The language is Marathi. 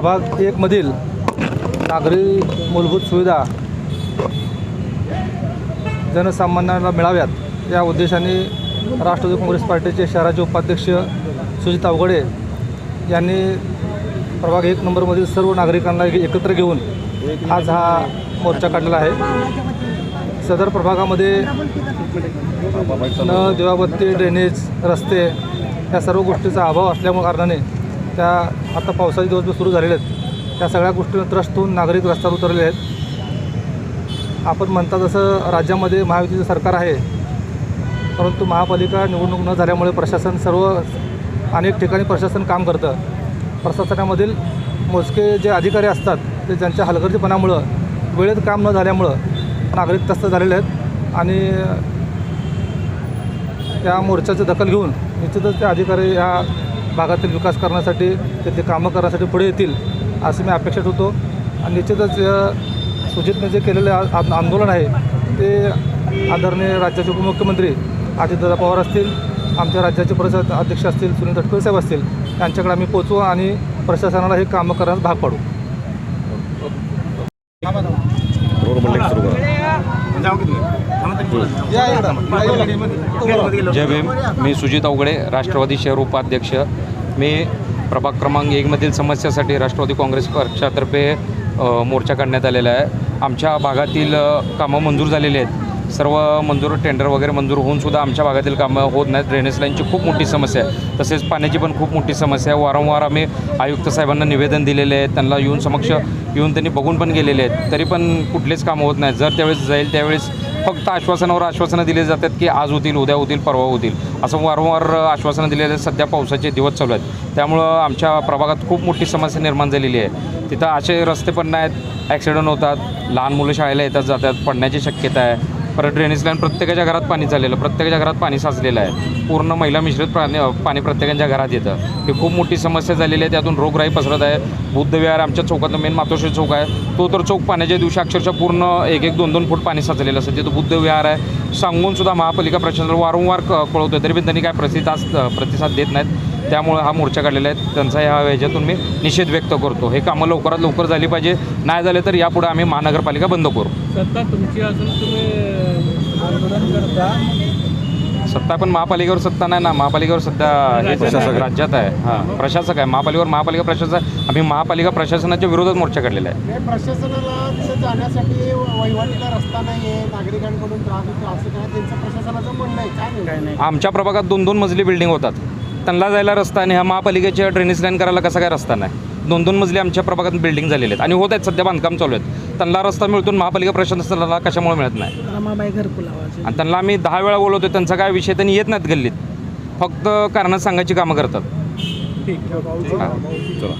प्रभाग एकमधील नागरी मूलभूत सुविधा जनसामान्यांना मिळाव्यात. या उद्देशाने राष्ट्रवादी काँग्रेस पार्टीचे शहराचे उपाध्यक्ष सुजित अवघडे यांनी प्रभाग एक नंबरमधील सर्व नागरिकांना एकत्र घेऊन आज हा मोर्चा काढलेला आहे. सदर प्रभागामध्ये न दिवाबत्ती ड्रेनेज रस्ते या सर्व गोष्टीचा अभाव असल्यामुळे कारणाने त्या आता पावसाचे दिवस सुरू झालेले आहेत त्या सगळ्या गोष्टींना त्रस्त होऊन नागरिक रस्त्यावर उतरलेले आहेत. आपण म्हणता जसं राज्यामध्ये महायुतीचं सरकार आहे परंतु महापालिका निवडणूक न झाल्यामुळे प्रशासन सर्व अनेक ठिकाणी प्रशासन काम करतं. प्रशासनामधील मोजके जे अधिकारी असतात ते ज्यांच्या हलगर्जीपणामुळं वेळेत काम न झाल्यामुळं नागरिक तस्त झालेले आहेत आणि या मोर्चाची दखल घेऊन निश्चितच ते अधिकारी या भागातील विकास करण्यासाठी तिथे कामं करण्यासाठी पुढे येतील असं मी अपेक्षित होतो. आणि निश्चितच सुजितने जे केलेले आंदोलन आहे ते आदरणीय राज्याचे उपमुख्यमंत्री अजितदादा पवार असतील आमच्या राज्याचे परिषद अध्यक्ष असतील सुनील तटकरे साहेब असतील यांच्याकडे आम्ही पोचवू आणि प्रशासनाला हे कामं करण्यास भाग पाडू. जय भीम. मी सुजित अवघडे राष्ट्रवादी शहर उपाध्यक्ष. मी प्रभाग क्रमांक एकमधील समस्यासाठी राष्ट्रवादी काँग्रेस पक्षातर्फे मोर्चा काढण्यात आलेला आहे. आमच्या भागातील कामं मंजूर झालेली आहेत. सर्व मंजूर टेंडर वगैरे मंजूर होऊनसुद्धा आमच्या भागातील कामं होत नाहीत. ड्रेनेज लाईनची खूप मोठी समस्या आहे. तसेच पाण्याची पण खूप मोठी समस्या आहे. वारंवार आम्ही आयुक्त साहेबांना निवेदन दिलेले आहे. त्यांना येऊन समक्ष येऊन त्यांनी बघून पण गेलेले आहेत. तरी पण कुठलेच कामं होत नाहीत जर त्यावेळेस जाईल त्यावेळेस फक्त आश्वासनावर आश्वासनं दिली जातात की आज होतील उद्या होतील परवा होतील. असं वारंवार आश्वासनं दिलेले सध्या पावसाचे दिवस चालू आहेत. त्यामुळं आमच्या प्रभागात खूप मोठी समस्या निर्माण झालेली आहे. तिथं असे रस्ते पण नाहीत ॲक्सिडेंट होतात लहान मुलं शाळेला येतात जातात पडण्याची शक्यता आहे. परत ड्रेनेज लाईन प्रत्येकाच्या घरात पाणी चाललेलं प्रत्येकाच्या घरात पाणी साचलेलं आहे. पूर्ण महिला मिश्रित प्राणी पाणी प्रत्येकाच्या घरात येतं. ही खूप मोठी समस्या झालेली आहे त्यातून रोगराई पसरत आहे. बुद्धविहार आमच्या चौकात मेन मातोश्री चौक आहे. तो तर चौक पाण्याच्या दिवशी अक्षरशः पूर्ण एक एक दोन दोन फूट पाणी साचलेलं असतं. तिथं बुद्धविहार आहे. सांगून सुद्धा महापालिका प्रशासनाला वारंवार कळवतो कळवतोय. तरी पण त्यांनी काय प्रतिसाद प्रतिसाद देत नाहीत. त्यामुळे हा मोर्चा काढलेला आहे. त्यांचा ह्या ह्याच्यातून मी निषेध व्यक्त करतो. हे कामं लवकरात लवकर झाली पाहिजे. नाही झाले तर यापुढे आम्ही महानगरपालिका बंद करू. सत्ता तुमची असून तुम्ही आंदोलन करता. सत्ता पण महापालिकेवर सत्ता नाही ना. महापालिकेवर सध्या हे प्रशासक. राज्यात आहे. हां प्रशासक आहे. महापालिकेवर महापालिका प्रशासक आहे. आम्ही महापालिका प्रशासनाच्या विरोधात मोर्चा काढलेला आहे. हे प्रशासनाला तिथे जाण्यासाठी वहिवाटीला रस्ता नाही आहे नागरिकांकडून त्रास होतो असं काय? त्यांचं प्रशासनाचं म्हणणं आहे. काय नाही आमच्या प्रभागात दोन दोन मजली बिल्डिंग होतात. त्यांना जायला रस्ता आणि ह्या महापालिकेच्या ड्रेनेज लाईन करायला कसा काय रस्ता नाही? दोन दोन मजली आमच्या प्रभागात बिल्डिंग झालेले आहेत आणि होत आहेत सध्या बांधकाम चालू आहेत. त्यांना रस्ता मिळतून महापालिका प्रशासनाला कशामुळे मिळत नाही? रमाबाई आणि त्यांना आम्ही दहा वेळा बोलवतो त्यांचा काय विषय? त्यांनी येत नाहीत गल्लीत. फक्त कारणं सांगायची कामं करतात. ठीक हां. चला.